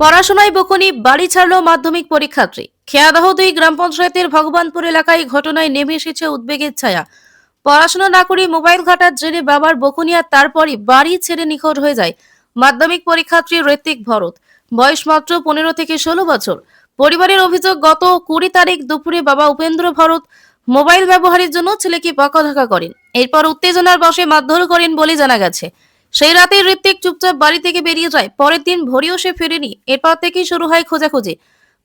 পড়াশোনায় বকুনি, বাড়ি ছাড়ল মাধ্যমিক পরীক্ষার্থী। খেয়াদহ দুই গ্রাম পঞ্চায়েতের ভগবানপুর এলাকায় ঘটনায় নেমে এসেছে উদ্বেগের ছায়া। পড়াশোনা না করে মোবাইল ঘাটার জেরে বাবার বকুনি আর তারপরই বাড়ি ছেড়ে নিখোঁজ হয়ে যায় মাধ্যমিক পরীক্ষার্থী ঋত্বিক ভরত। বয়স মাত্র পনেরো থেকে ষোলো বছর। পরিবারের অভিযোগ, গত কুড়ি তারিখ দুপুরে বাবা উপেন্দ্র ভরত মোবাইল ব্যবহারের জন্য ছেলেকে বকাধকা করেন। এরপর উত্তেজনার বশে মারধর করেন বলে জানা গেছে। সেই রাতে ঋত্বিক চুপচাপ বাড়ি থেকে বেরিয়ে যায়। পরের দিন ভোরেও সে ফেরেনি। এরপর থেকেই শুরু হয় খোঁজাখুঁজি।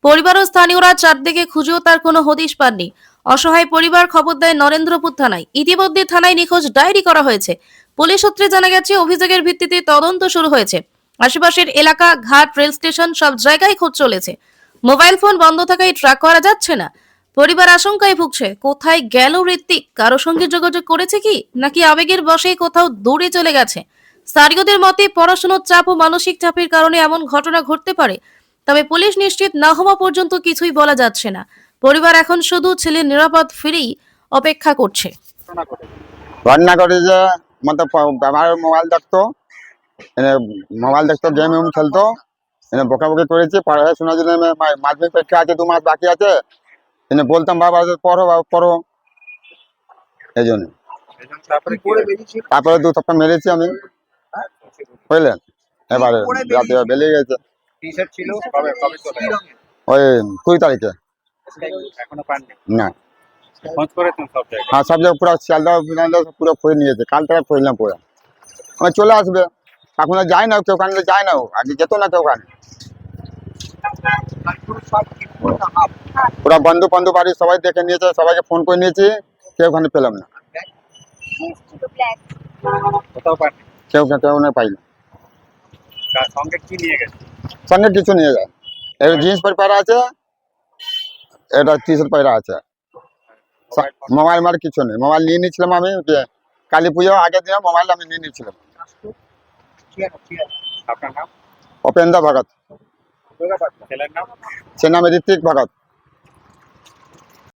পরিবার ও স্থানীয়রা চারদিকে খুঁজেও তার কোনো হদিশ পাননি। অসহায় পরিবার খবর দেয় নরেন্দ্রপুর থানায়। ইতিমধ্যে থানায় নিখোঁজ ডায়েরি করা হয়েছে। পুলিশ সূত্রে জানা গেছে, অভিযোগের ভিত্তিতে তদন্ত শুরু হয়েছে। আশেপাশের এলাকা, ঘাট, রেল স্টেশন সব জায়গায় খোঁজ চলেছে। মোবাইল ফোন বন্ধ থাকায় ট্র্যাক করা যাচ্ছে না। পরিবার আশঙ্কায় ভুগছে, কোথায় গেল ঋত্বিক? কারও সঙ্গে যোগাযোগ করেছে কি? নাকি আবেগের বশে কোথাও দূরে চলে গেছে? স্থানীয়দের মতে পড়াশোনার চাপ ও মানসিক চাপের কারণে এমন ঘটনা ঘটতে পারে। তবে পুলিশ নিশ্চিত না হওয়া পর্যন্ত কিছুই বলা যাচ্ছে না। পরিবার এখন শুধু ছেলের নিরাপদ ফিরেই অপেক্ষা করছে। ঘটনা করে যে মতো মোবাইল দেখতো মোবাইল দেখতো গেম উম খেলতো এনে বকাবকি করেছি পড়াশোনার জন্য মাধ্যমিক পরীক্ষা আছে দু মাস বাকি আছে এনে বলতাম বাবা পড়ো বাবা পড়ো। এই জন্য। তারপরে তারপরে দু সপ্তাহ মেরেছি আমি। বুঝলেন? এবারে রাতে বেরিয়ে গেছে? ওই কুড়ি তারিখে। না। হ্যাঁ সব জায়গায় পুরো শিয়ালদা পুরো খুঁজে নিয়েছে। কাল থেকে খুঁজলাম পুরো। আমার চলে আসবে। এখন যায় না কেউ ওখানে যায় না ও। আগে যেত না কেউ ওখানে। পুরো বন্ধু বন্ধু বাড়ি সবাই দেখে নিয়েছে সবাইকে ফোন করে নিয়েছি কেউ ওখানে পেলাম না। কোথাও পাননি। কেউ কেউ না পাইনি তার সঙ্গে কি নিয়ে গেছে? সঙ্গে কিছু নিয়ে যায়। এর জিন্স প্যান্ট পায়রা আছে এটা টি শার্ট পায়রা আছে। মোবাইল মার কিছু নেই। মোবাইল নিয়ে নিয়েছিলাম আমি যে কালী পুজো আগের দিনে মোবাইল আমি নিয়ে নিয়েছিলাম। আপনার নাম? অপেন্দা ভগত। ছেলের নাম? সে নামে ঋত্বিক ভগত।